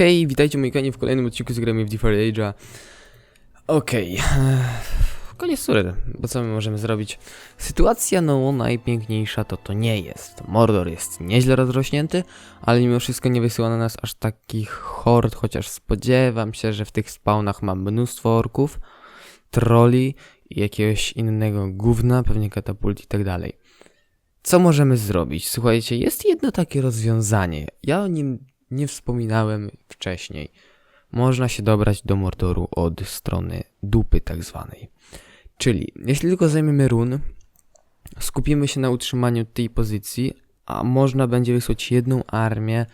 Hej, witajcie moi kochani w kolejnym odcinku z grami w Deeper Age'a. Okej, koniec tury, bo co my możemy zrobić? Sytuacja no najpiękniejsza to to nie jest. Mordor jest nieźle rozrośnięty, ale mimo wszystko nie wysyła na nas aż takich hord, chociaż spodziewam się, że w tych spawnach ma mnóstwo orków, troli i jakiegoś innego gówna, pewnie katapult i tak dalej. Co możemy zrobić? Słuchajcie, jest jedno takie rozwiązanie. Ja o nim nie wspominałem wcześniej. Można się dobrać do Mordoru od strony dupy tak zwanej. Czyli jeśli tylko zajmiemy run, skupimy się na utrzymaniu tej pozycji, a można będzie wysłać jedną armię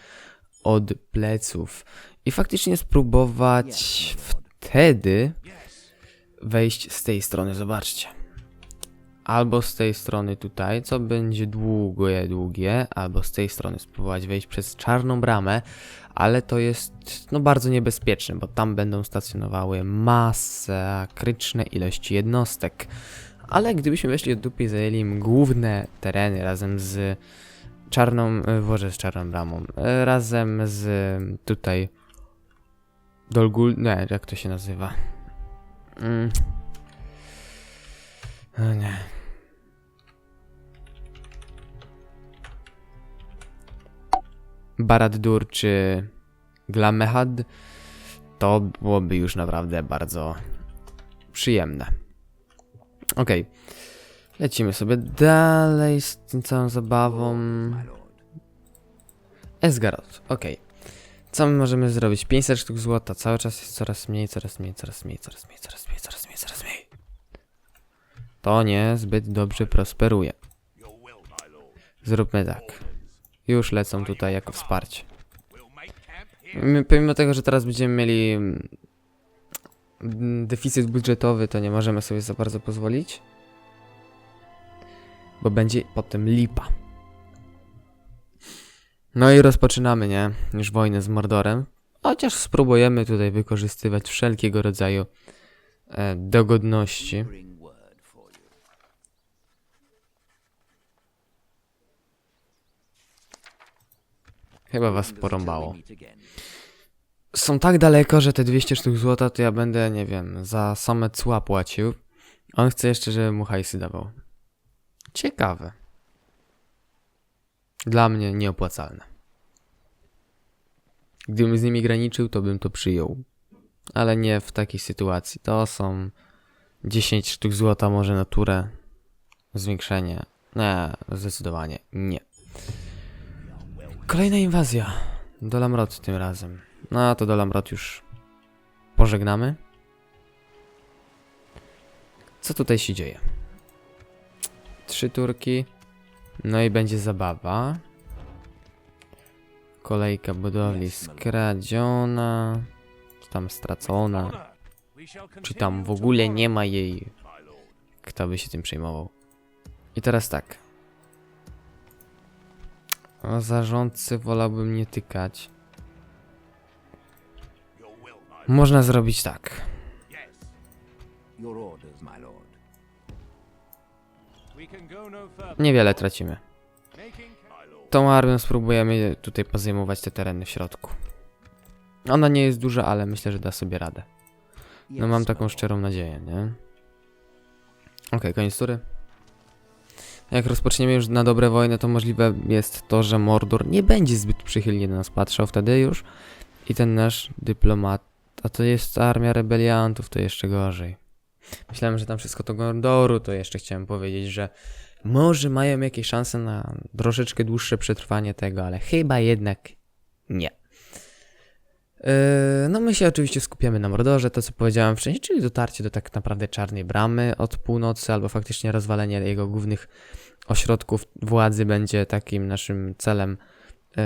od pleców i faktycznie spróbować wtedy wejść z tej strony, zobaczcie. Albo z tej strony tutaj, co będzie długie, długie, albo z tej strony spróbować wejść przez czarną bramę, ale to jest no bardzo niebezpieczne, bo tam będą stacjonowały masakryczne ilości jednostek. Ale gdybyśmy weszli od dupy i zajęli im główne tereny razem z czarną, e, Boże, z czarną bramą, e, razem z tutaj Dolgul, nie, jak to się nazywa? Mm. O nie. Barad-dur czy Glamehad, to byłoby już naprawdę bardzo przyjemne. Okej. Lecimy sobie dalej z tą całą zabawą. Esgarot, okej. Co my możemy zrobić? 500 sztuk złota, cały czas jest coraz mniej, coraz mniej, coraz mniej, coraz mniej, coraz mniej, coraz mniej, coraz mniej. To nie zbyt dobrze prosperuje. Zróbmy tak. Już lecą tutaj jako wsparcie. M- Pomimo tego, że teraz będziemy mieli mm, deficyt budżetowy, to nie możemy sobie za bardzo pozwolić. Bo będzie potem lipa. No i rozpoczynamy, nie? Już wojnę z Mordorem. Chociaż spróbujemy tutaj wykorzystywać wszelkiego rodzaju e, dogodności. Chyba was porąbało. Są tak daleko, że te 200 sztuk złota to ja będę, nie wiem, za same cła płacił. On chce jeszcze, żebym mu hajsy dawał. Ciekawe. Dla mnie nieopłacalne. Gdybym z nimi graniczył, to bym to przyjął. Ale nie w takiej sytuacji. To są 10 sztuk złota może na turę. Zwiększenie. Nie, zdecydowanie nie. Kolejna inwazja. Do Lamrot tym razem. No to do Lamrot już pożegnamy. Co tutaj się dzieje? Trzy turki. No i będzie zabawa. Kolejka budowli skradziona. Czy tam stracona. Czy tam w ogóle nie ma jej. Kto by się tym przejmował? I teraz tak. O zarządcy wolałbym nie tykać. Można zrobić tak. Lord. Niewiele tracimy. Tą armią spróbujemy tutaj pozajmować te tereny w środku. Ona nie jest duża, ale myślę, że da sobie radę. No mam taką szczerą nadzieję, nie? Okej, koniec tury. Jak rozpoczniemy już na dobre wojnę, to możliwe jest to, że Mordor nie będzie zbyt przychylnie na nas patrzał wtedy już. I ten nasz dyplomat... A to jest armia rebeliantów, to jeszcze gorzej. Myślałem, że tam wszystko to Gordoru, to jeszcze chciałem powiedzieć, że może mają jakieś szanse na troszeczkę dłuższe przetrwanie tego, ale chyba jednak nie. Yy, no my się oczywiście skupiamy na Mordorze, to co powiedziałem wcześniej, czyli dotarcie do tak naprawdę czarnej bramy od północy, albo faktycznie rozwalenie jego głównych ośrodków władzy będzie takim naszym celem, yy,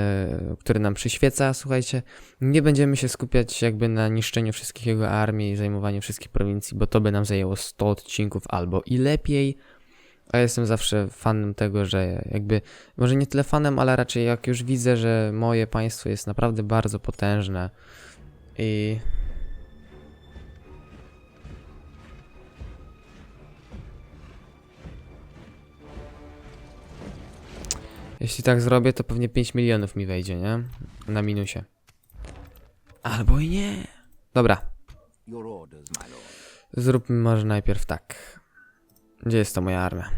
który nam przyświeca. Słuchajcie, nie będziemy się skupiać jakby na niszczeniu wszystkich jego armii i zajmowaniu wszystkich prowincji, bo to by nam zajęło 100 odcinków albo i lepiej. A ja jestem zawsze fanem tego, że jakby, może nie tyle fanem, ale raczej jak już widzę, że moje państwo jest naprawdę bardzo potężne i... Jeśli tak zrobię, to pewnie 5 milionów mi wejdzie, nie? Na minusie. Albo i nie. Dobra, zróbmy może najpierw tak. Gdzie jest to moja armia?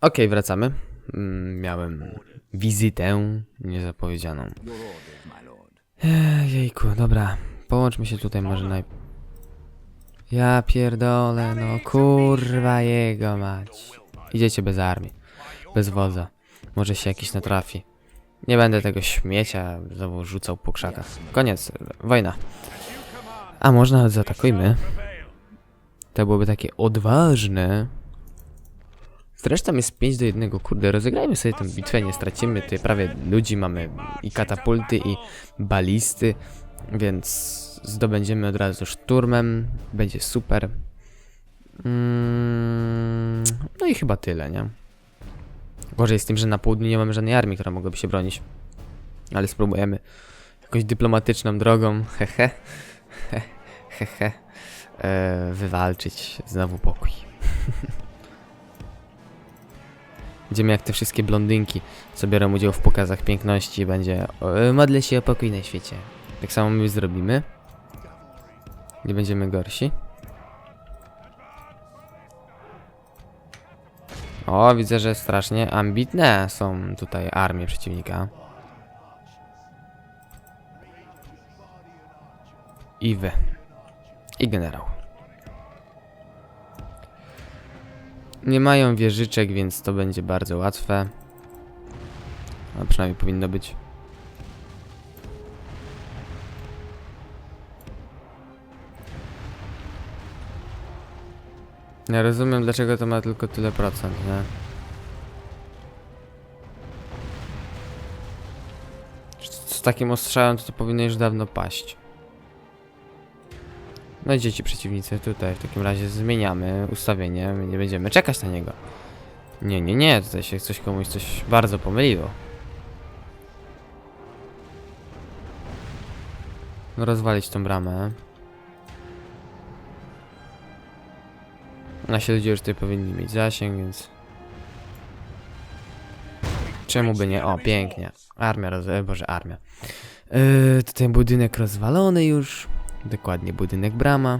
Okej, wracamy. Mm, Miałem wizytę niezapowiedzianą. Ej, Jejku, dobra. Połączmy się tutaj może naj... Ja pierdolę, no kurwa jego mać. Idziecie bez armii. Bez wodza. Może się jakiś natrafi. Nie będę tego śmiecia znowu rzucał po krzakach. Koniec. Wojna. A może nawet zaatakujmy. To byłoby takie odważne. Zresztą jest 5 do 1. Kurde, rozegrajmy sobie tę bitwę, nie stracimy. Tutaj prawie ludzi mamy i katapulty, i balisty, więc zdobędziemy od razu szturmem. Będzie super. Mm, no i chyba tyle, nie? Gorzej z tym, że na południu nie mamy żadnej armii, która mogłaby się bronić. Ale spróbujemy jakąś dyplomatyczną drogą, hehe, he, hehe, e, wywalczyć znowu pokój. Będziemy jak te wszystkie blondynki, co biorą udział w pokazach piękności, będzie e, modlę się o pokój na świecie. Tak samo my zrobimy. Nie będziemy gorsi. O, widzę, że strasznie ambitne są tutaj armie przeciwnika. I wy. I generał. Nie mają wieżyczek, więc to będzie bardzo łatwe. A przynajmniej powinno być. Ja rozumiem, dlaczego to ma tylko tyle procent, nie? Z takim ostrzałem to, to powinno już dawno paść. No i dzieci przeciwnicy tutaj w takim razie zmieniamy ustawienie, nie będziemy czekać na niego. Nie, nie, nie, tutaj się coś komuś coś bardzo pomyliło. No rozwalić tą bramę. Nasi ludzie już tutaj powinni mieć zasięg, więc... Czemu by nie? O, pięknie. Armia roz... e, Boże, armia. Yy, tutaj budynek rozwalony już. Dokładnie, budynek brama.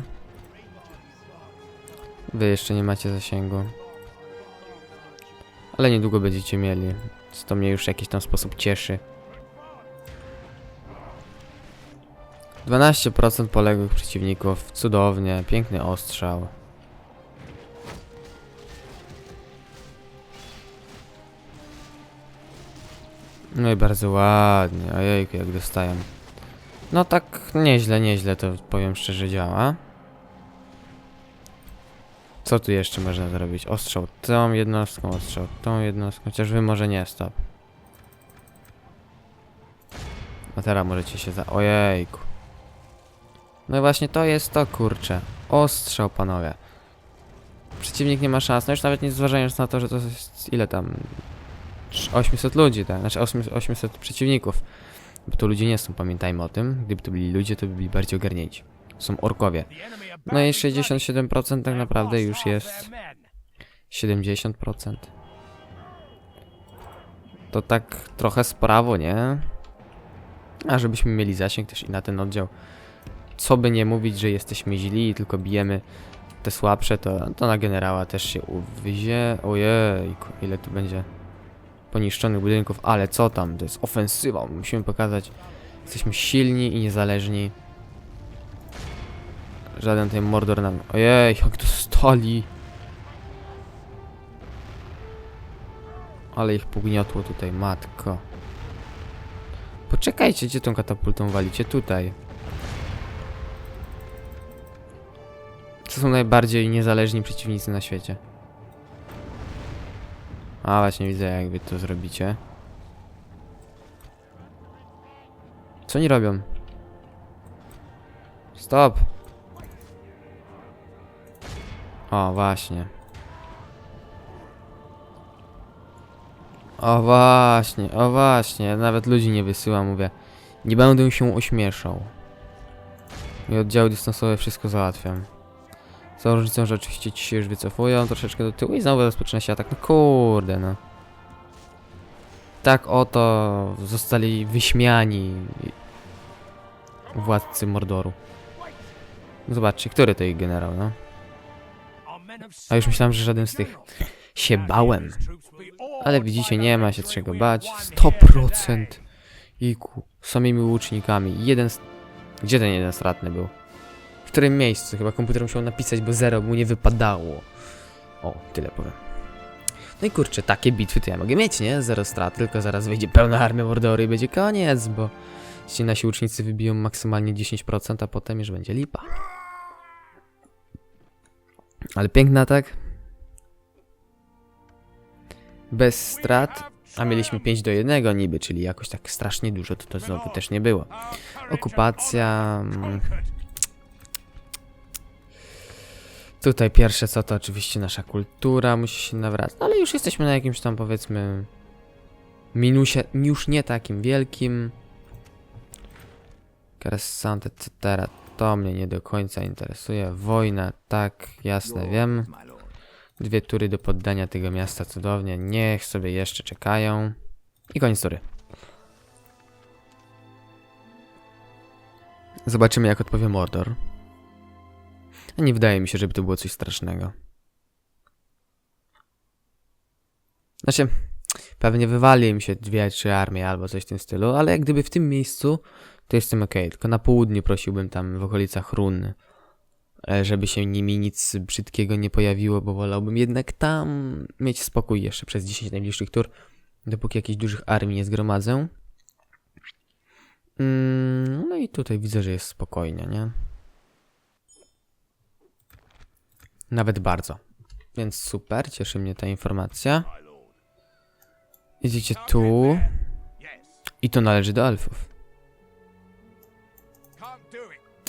Wy jeszcze nie macie zasięgu. Ale niedługo będziecie mieli. Co to mnie już w jakiś tam sposób cieszy. 12% poległych przeciwników. Cudownie, piękny ostrzał. No i bardzo ładnie. Ojejku, jak dostaję. No tak nieźle, nieźle to powiem szczerze działa. Co tu jeszcze można zrobić? Ostrzał tą jednostką, ostrzał tą jednostką, chociaż wy może nie, stop. A teraz możecie się za... Ojejku. No i właśnie to jest to, kurczę. Ostrzał, panowie. Przeciwnik nie ma szans, no już nawet nie zważając na to, że to jest... Ile tam? Trz- 800 ludzi, tak? Znaczy 800 800 przeciwników. Bo to ludzie nie są, pamiętajmy o tym. Gdyby to byli ludzie, to by byli bardziej ogarnięci. Są orkowie. No i 67% tak naprawdę już jest 70%. To tak trochę sprawo, nie? A żebyśmy mieli zasięg też i na ten oddział. Co by nie mówić, że jesteśmy źli i tylko bijemy te słabsze, to, to na generała też się uwyzie. Ojej, ile tu będzie poniszczonych budynków, ale co tam, to jest ofensywa, musimy pokazać, jesteśmy silni i niezależni. Żaden ten Mordor nam... Ojej, jak dostali! Ale ich pogniotło tutaj, matko. Poczekajcie, gdzie tą katapultą walicie? Tutaj. To są najbardziej niezależni przeciwnicy na świecie. A właśnie widzę jak wy to zrobicie. Co oni robią? Stop! O, właśnie. O właśnie, o właśnie. Nawet ludzi nie wysyłam, mówię. Nie będę się ośmieszał. I oddziały dystansowe wszystko załatwiam. Z tą różnicą, że oczywiście ci się już wycofują troszeczkę do tyłu i znowu rozpoczyna się atak. No kurde, no. Tak oto zostali wyśmiani. władcy Mordoru. Zobaczcie, który to ich generał, no. A już myślałem, że żaden z tych. Się bałem. Ale widzicie, nie ma się czego bać. 100%. Iku. Samymi łucznikami. Jeden. Gdzie ten jeden stratny był? W którym miejscu? Chyba komputer musiał napisać, bo zero mu nie wypadało. O, tyle powiem. No i kurczę, takie bitwy to ja mogę mieć, nie? Zero strat, tylko zaraz wejdzie pełna armia Mordory i będzie koniec, bo ci nasi łucznicy wybiją maksymalnie 10%, a potem już będzie lipa. Ale piękna tak? Bez strat, a mieliśmy 5 do 1 niby, czyli jakoś tak strasznie dużo, to to znowu też nie było. Okupacja... Tutaj pierwsze co to oczywiście nasza kultura musi się nawracać, no ale już jesteśmy na jakimś tam powiedzmy minusie, już nie takim wielkim. Crescent, etc. To mnie nie do końca interesuje. Wojna, tak, jasne, wiem. Dwie tury do poddania tego miasta cudownie. Niech sobie jeszcze czekają. I koniec tury. Zobaczymy jak odpowie Mordor. A nie wydaje mi się, żeby to było coś strasznego. Znaczy, pewnie wywali im się dwie, trzy armie albo coś w tym stylu, ale jak gdyby w tym miejscu, to jestem okej. Tylko na południu prosiłbym tam w okolicach Run, e, żeby się nimi nic brzydkiego nie pojawiło, bo wolałbym jednak tam mieć spokój jeszcze przez 10 najbliższych tur, dopóki jakichś dużych armii nie zgromadzę. Mm, no i tutaj widzę, że jest spokojnie, nie? Nawet bardzo. Więc super, cieszy mnie ta informacja. Idziecie tu. I to należy do elfów.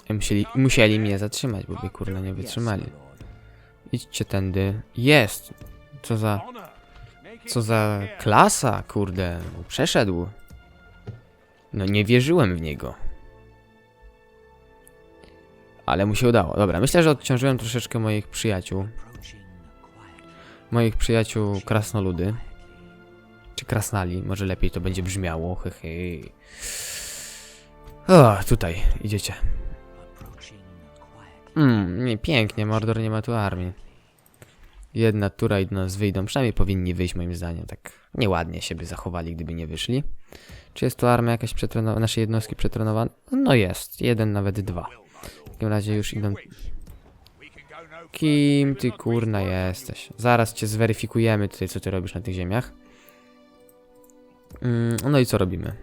Musieli, musieli mnie zatrzymać, bo by kurna nie wytrzymali. Idźcie tędy. Jest! Co za... Co za klasa, kurde. Przeszedł. No nie wierzyłem w niego. Ale mu się udało. Dobra, myślę, że odciążyłem troszeczkę moich przyjaciół. Moich przyjaciół krasnoludy. Czy krasnali, może lepiej to będzie brzmiało. Hehe. O, tutaj idziecie. Mm, nie, pięknie, Mordor nie ma tu armii. Jedna tura i do nas wyjdą, przynajmniej powinni wyjść moim zdaniem, tak nieładnie się by zachowali, gdyby nie wyszli. Czy jest tu armia jakaś przetrenowana, nasze jednostki przetrenowane? No jest, jeden, nawet dwa. W takim razie już idą... Kim ty kurna jesteś? Zaraz cię zweryfikujemy tutaj, co ty robisz na tych ziemiach. Mm, no i co robimy?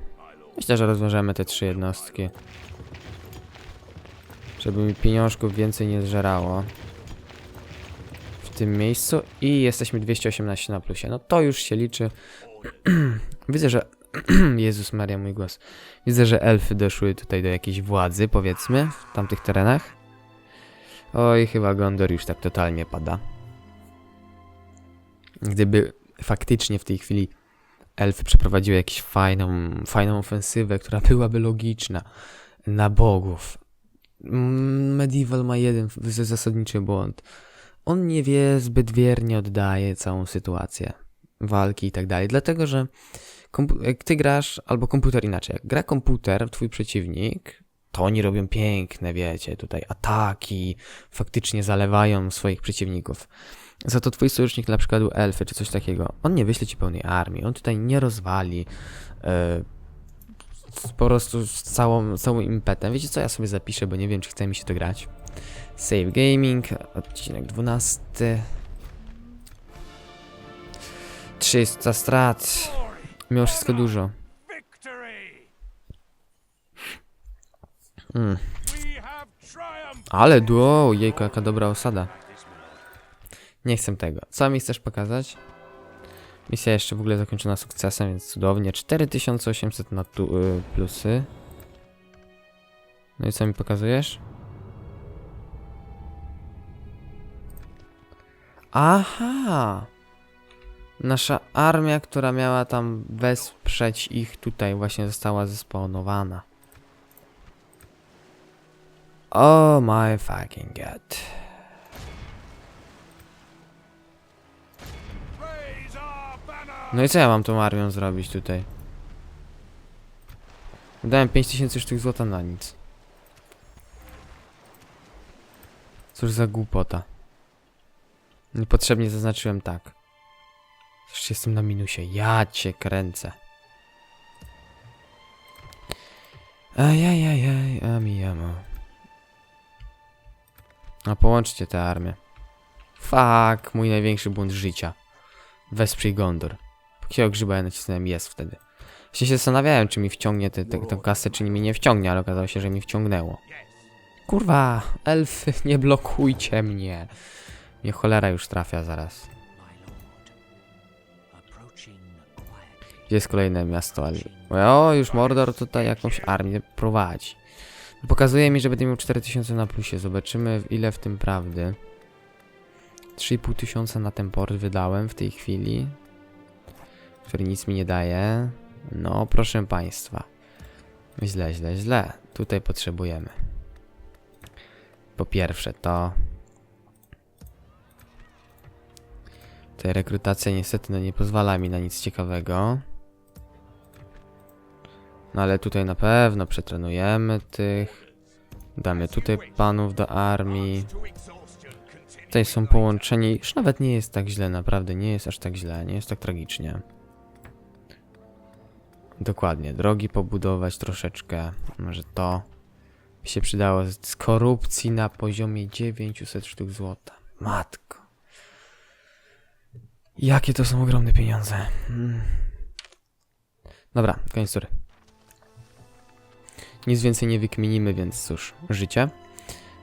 Myślę, że rozwiążemy te trzy jednostki. Żeby mi pieniążków więcej nie zżerało. W tym miejscu. I jesteśmy 218 na plusie. No to już się liczy. Widzę, że... Jezus Maria, mój głos. Widzę, że elfy doszły tutaj do jakiejś władzy, powiedzmy, w tamtych terenach. Oj, chyba Gondor już tak totalnie pada. Gdyby faktycznie w tej chwili elfy przeprowadziły jakąś fajną, fajną ofensywę, która byłaby logiczna na bogów. Mm, Medieval ma jeden zasadniczy błąd. On nie wie, zbyt wiernie oddaje całą sytuację walki i tak dalej, dlatego że jak ty grasz, albo komputer inaczej, jak gra komputer, twój przeciwnik, to oni robią piękne, wiecie, tutaj ataki, faktycznie zalewają swoich przeciwników. Za to twój sojusznik, na przykład elfy czy coś takiego, on nie wyśle ci pełnej armii, on tutaj nie rozwali z- po prostu z całą, całym impetem. Wiecie co, ja sobie zapiszę, bo nie wiem, czy chce mi się to grać. Save Gaming, odcinek 12. 300 strat. Mimo wszystko dużo. Mm. Ale duo, jejku, jaka dobra osada. Nie chcę tego. Co mi chcesz pokazać? Misja jeszcze w ogóle zakończona sukcesem, więc cudownie. 4800 na tu, y, plusy. No i co mi pokazujesz? Aha! Nasza armia, która miała tam wesprzeć ich tutaj, właśnie została zespawnowana. Oh my fucking god. No i co ja mam tą armią zrobić tutaj? Dałem 5000 sztuk złota na nic. Cóż za głupota. Niepotrzebnie zaznaczyłem tak. Jeszcze jestem na minusie. Ja cię kręcę. Ajajajaj, amijamo. A połączcie te armię. Fuck, mój największy błąd życia. Wesprzyj Gondor. Jakiego grzyba ja nacisnąłem jest wtedy. Właśnie się zastanawiałem, czy mi wciągnie tę kasę, czy mi nie wciągnie, ale okazało się, że mi wciągnęło. Kurwa, elfy, nie blokujcie mnie. Mnie cholera już trafia zaraz. Gdzie jest kolejne miasto elfy? O, już Mordor tutaj jakąś armię prowadzi. Pokazuje mi, że będę miał 4000 na plusie. Zobaczymy ile w tym prawdy. 3,5 tysiąca na ten port wydałem w tej chwili. Który nic mi nie daje. No, proszę państwa. Źle, źle, źle. Tutaj potrzebujemy. Po pierwsze to... Tutaj rekrutacja niestety no, nie pozwala mi na nic ciekawego. No ale tutaj na pewno przetrenujemy tych. Damy tutaj panów do armii. Tutaj są połączeni. Już nawet nie jest tak źle, naprawdę nie jest aż tak źle, nie jest tak tragicznie. Dokładnie, drogi pobudować troszeczkę. Może to by się przydało. Z korupcji na poziomie 900 sztuk złota. Matko. Jakie to są ogromne pieniądze. Mm. Dobra, koniec tury. Nic więcej nie wykminimy, więc cóż, życie.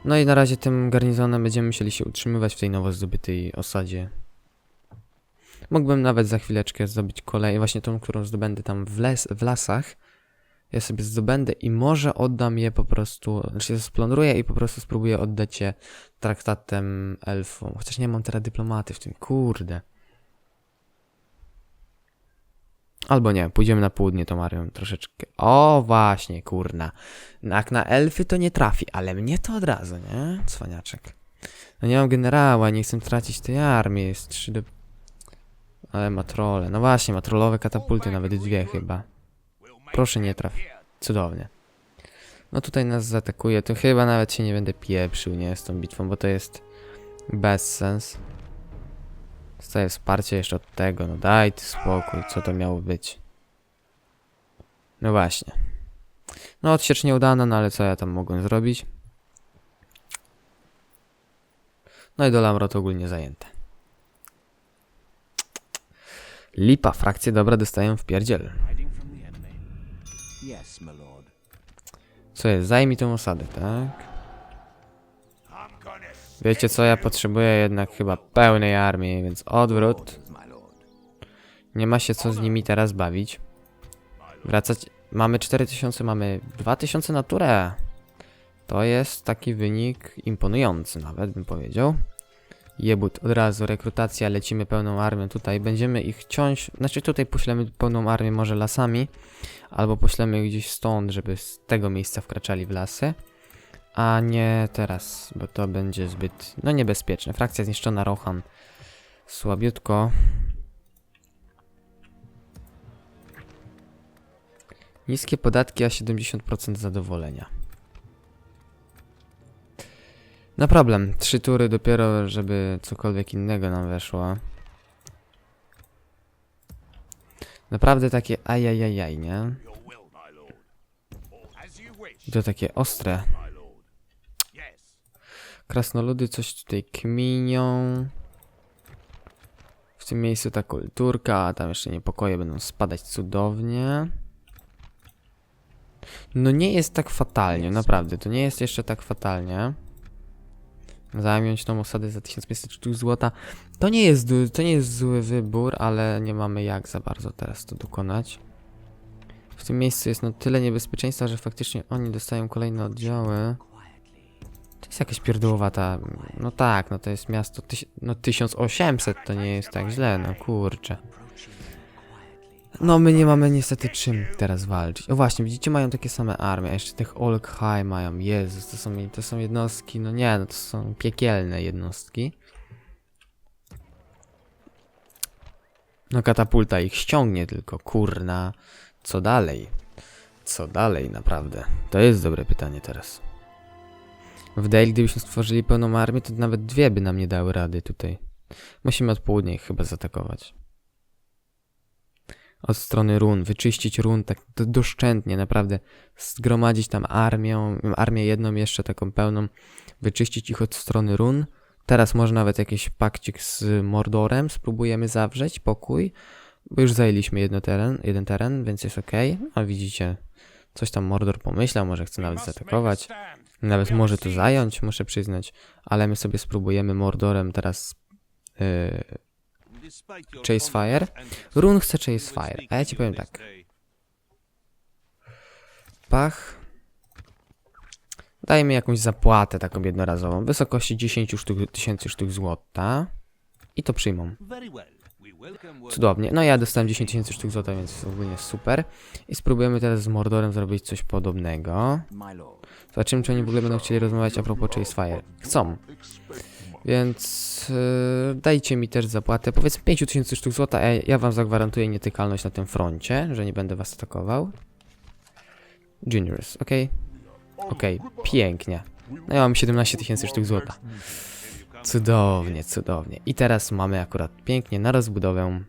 No i na razie tym garnizonem będziemy musieli się utrzymywać w tej nowo zdobytej osadzie. Mógłbym nawet za chwileczkę zdobyć kolej, właśnie tą, którą zdobędę tam w, les, w lasach. Ja sobie zdobędę i może oddam je po prostu, znaczy splądruję i po prostu spróbuję oddać je traktatem elfom. Chociaż nie mam teraz dyplomaty w tym, kurde. Albo nie, pójdziemy na południe armią troszeczkę. O, właśnie, kurna. Jak na elfy to nie trafi, ale mnie to od razu, nie? Cwaniaczek. No nie mam generała, nie chcę tracić tej armii, jest 3 do... Ale ma trole. No właśnie, ma trollowe katapulty, nawet dwie chyba. Proszę nie traf. Cudownie. No tutaj nas zaatakuje, to chyba nawet się nie będę pieprzył, nie, z tą bitwą, bo to jest bez sens. Dostaję wsparcie jeszcze od tego, no daj ty spokój, co to miało być. No właśnie. No odsiecz nieudana, no ale co ja tam mogłem zrobić? No i do Lamrot ogólnie zajęte. Lipa, frakcje dobra dostają w pierdziel. Co jest? Zajmij tą osadę, tak? Wiecie co, ja potrzebuję jednak chyba pełnej armii, więc odwrót. Nie ma się co z nimi teraz bawić. Wracać. Mamy 4000, mamy 2000 naturę. To jest taki wynik imponujący, nawet bym powiedział. Jebut, od razu, rekrutacja, lecimy pełną armią tutaj. Będziemy ich ciąć, znaczy tutaj poślemy pełną armię może lasami, albo poślemy ich gdzieś stąd, żeby z tego miejsca wkraczali w lasy. A nie teraz, bo to będzie zbyt, no niebezpieczne. Frakcja zniszczona, Rohan. Słabiutko. Niskie podatki, a 70% zadowolenia. No problem, trzy tury dopiero, żeby cokolwiek innego nam weszło. Naprawdę takie ajajajaj, nie? I to takie ostre. Krasnoludy coś tutaj kminią. W tym miejscu ta kulturka, a tam jeszcze niepokoje będą spadać cudownie. No nie jest tak fatalnie, naprawdę, to nie jest jeszcze tak fatalnie. Zająć tą osadę za 1500 sztuk złota. To nie jest, to nie jest zły wybór, ale nie mamy jak za bardzo teraz to dokonać. W tym miejscu jest no tyle niebezpieczeństwa, że faktycznie oni dostają kolejne oddziały. To jest jakaś pierdółowata. No tak, no to jest miasto. Tyś, no 1800 to nie jest tak źle, no kurczę. No my nie mamy niestety czym teraz walczyć. O właśnie, widzicie, mają takie same armie, a jeszcze tych Olk High mają. Jezus, to są, to są jednostki, no nie, no to są piekielne jednostki. No katapulta ich ściągnie tylko, kurna. Co dalej? Co dalej naprawdę? To jest dobre pytanie teraz. W Dale, gdybyśmy stworzyli pełną armię, to nawet dwie by nam nie dały rady tutaj. Musimy od południa ich chyba zaatakować. Od strony run, wyczyścić run tak do, doszczętnie, naprawdę. Zgromadzić tam armię, armię jedną jeszcze taką pełną, wyczyścić ich od strony run. Teraz może nawet jakiś pakcik z Mordorem spróbujemy zawrzeć, pokój. Bo już zajęliśmy jedno teren, jeden teren, więc jest ok. A widzicie, coś tam Mordor pomyślał, może chce nawet zaatakować. Nawet może to zająć, muszę przyznać. Ale my sobie spróbujemy Mordorem teraz yy, Chase Fire. Run chce Chase Fire, a ja ci powiem tak. Pach. Dajmy jakąś zapłatę taką jednorazową, w wysokości 10 sztuk, tysięcy sztuk złota. I to przyjmą. Cudownie. No ja dostałem 10 tysięcy sztuk złota, więc jest ogólnie super. I spróbujemy teraz z Mordorem zrobić coś podobnego. Zobaczymy, czy oni w ogóle będą chcieli rozmawiać a propos Chase Fire. Chcą. Więc yy, dajcie mi też zapłatę. Powiedzmy 5000 sztuk złota, a ja wam zagwarantuję nietykalność na tym froncie, że nie będę was atakował. Juniors, ok? Ok, pięknie. No ja mam 17 tysięcy sztuk złota. Cudownie, cudownie. I teraz mamy akurat pięknie na rozbudowę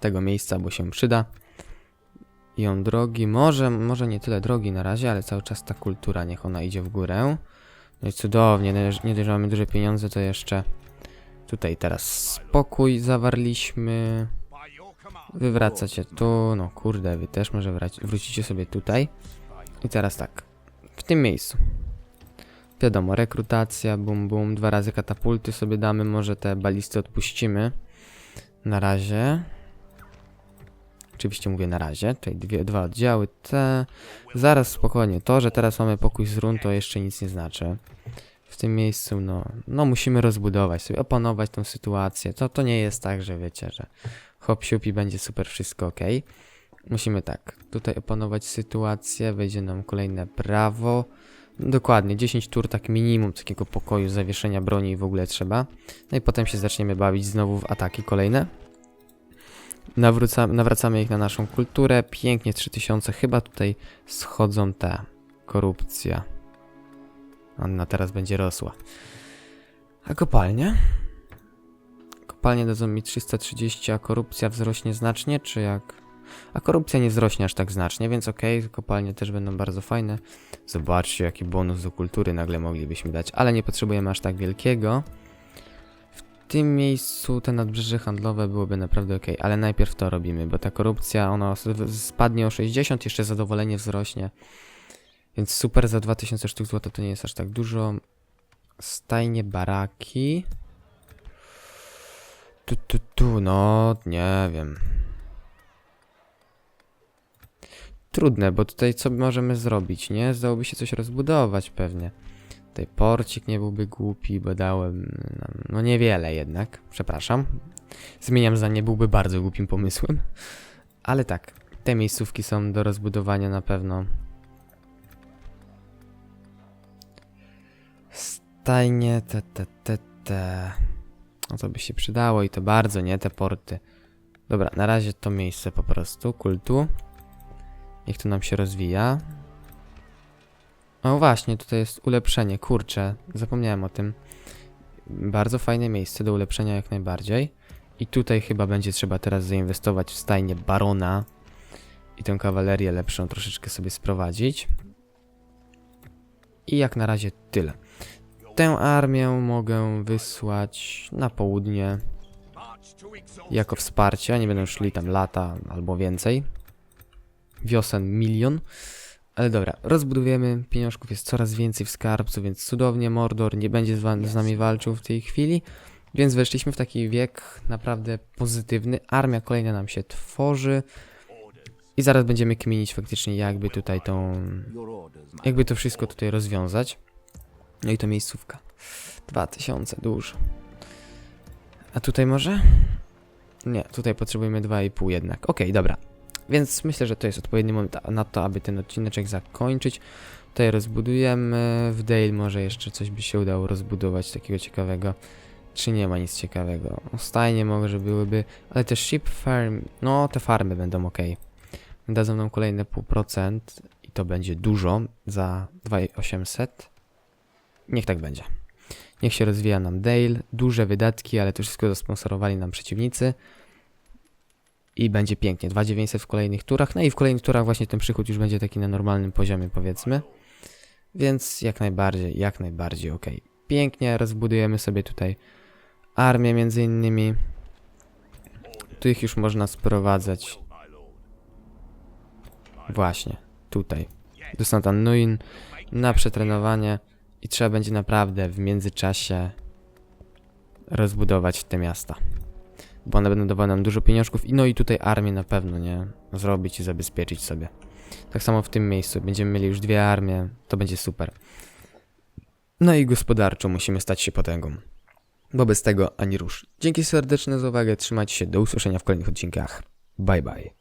tego miejsca, bo się przyda. I on drogi, może, może nie tyle drogi na razie, ale cały czas ta kultura, niech ona idzie w górę. No i cudownie, nie dość- nie dość, mamy duże pieniądze, to jeszcze tutaj teraz spokój zawarliśmy. Wywracacie tu, no kurde, wy też może wrócicie sobie tutaj. I teraz tak, w tym miejscu. Wiadomo, rekrutacja, bum bum, dwa razy katapulty sobie damy, może te balisty odpuścimy. Na razie. Oczywiście mówię na razie, czyli dwie, dwa oddziały te. Zaraz spokojnie, to, że teraz mamy pokój z run, to jeszcze nic nie znaczy. W tym miejscu, no, no musimy rozbudować sobie, opanować tą sytuację. To, to nie jest tak, że wiecie, że hop siup i będzie super wszystko ok. Musimy tak, tutaj opanować sytuację, wejdzie nam kolejne prawo. Dokładnie, 10 tur tak minimum takiego pokoju, zawieszenia broni w ogóle trzeba. No i potem się zaczniemy bawić znowu w ataki kolejne. Nawracamy ich na naszą kulturę. Pięknie 3000. Chyba tutaj schodzą te. Korupcja. Ona teraz będzie rosła. A kopalnie? Kopalnie dadzą mi 330, a korupcja wzrośnie znacznie, czy jak? A korupcja nie wzrośnie aż tak znacznie, więc okej, kopalnie też będą bardzo fajne. Zobaczcie, jaki bonus do kultury nagle moglibyśmy dać, ale nie potrzebujemy aż tak wielkiego. W tym miejscu te nadbrzeże handlowe byłoby naprawdę ok, ale najpierw to robimy, bo ta korupcja, ona spadnie o 60, jeszcze zadowolenie wzrośnie. Więc super, za 2000 sztuk złota to nie jest aż tak dużo. Stajnie, baraki. Tu, tu, tu, no, nie wiem. Trudne, bo tutaj co możemy zrobić, nie? Zdałoby się coś rozbudować pewnie. Tutaj porcik nie byłby głupi, bo dałem nam, no niewiele jednak, przepraszam. Zmieniam zdanie, byłby bardzo głupim pomysłem. Ale tak, te miejscówki są do rozbudowania na pewno. Stajnie, te, te, te, te. No to by się przydało i to bardzo, nie? Te porty. Dobra, na razie to miejsce po prostu, kultu. Niech to nam się rozwija. O właśnie, tutaj jest ulepszenie, kurczę, zapomniałem o tym. Bardzo fajne miejsce do ulepszenia jak najbardziej. I tutaj chyba będzie trzeba teraz zainwestować w stajnię barona i tę kawalerię lepszą troszeczkę sobie sprowadzić. I jak na razie tyle. Tę armię mogę wysłać na południe jako wsparcie, nie będą szli tam lata albo więcej. Wiosen milion. Ale dobra, rozbudujemy, pieniążków jest coraz więcej w skarbcu, więc cudownie Mordor nie będzie z, z nami walczył w tej chwili. Więc weszliśmy w taki wiek naprawdę pozytywny. Armia kolejna nam się tworzy. I zaraz będziemy kminić faktycznie jakby tutaj tą... Jakby to wszystko tutaj rozwiązać. No i to miejscówka. 2000, dużo. A tutaj może? Nie, tutaj potrzebujemy 2,5 jednak. Okej, dobra. Więc myślę, że to jest odpowiedni moment na to, aby ten odcineczek zakończyć. Tutaj rozbudujemy. W Dale może jeszcze coś by się udało rozbudować takiego ciekawego. Czy nie ma nic ciekawego? Stajnie może byłyby, ale te sheep farm, no te farmy będą ok. Dadzą nam kolejne pół procent i to będzie dużo za 2800. Niech tak będzie. Niech się rozwija nam Dale. Duże wydatki, ale to wszystko zasponsorowali nam przeciwnicy. I będzie pięknie. 2900 w kolejnych turach. No i w kolejnych turach właśnie ten przychód już będzie taki na normalnym poziomie, powiedzmy. Więc jak najbardziej, jak najbardziej ok. Pięknie rozbudujemy sobie tutaj armię między innymi. Tu ich już można sprowadzać. Właśnie, tutaj. Do St. Annuin na przetrenowanie i trzeba będzie naprawdę w międzyczasie rozbudować te miasta. Bo one będą dawały nam dużo pieniążków i no i tutaj armię na pewno, nie? Zrobić i zabezpieczyć sobie. Tak samo w tym miejscu. Będziemy mieli już dwie armie, to będzie super. No i gospodarczo musimy stać się potęgą. Bo bez tego ani rusz. Dzięki serdeczne za uwagę, trzymajcie się, do usłyszenia w kolejnych odcinkach. Bye bye.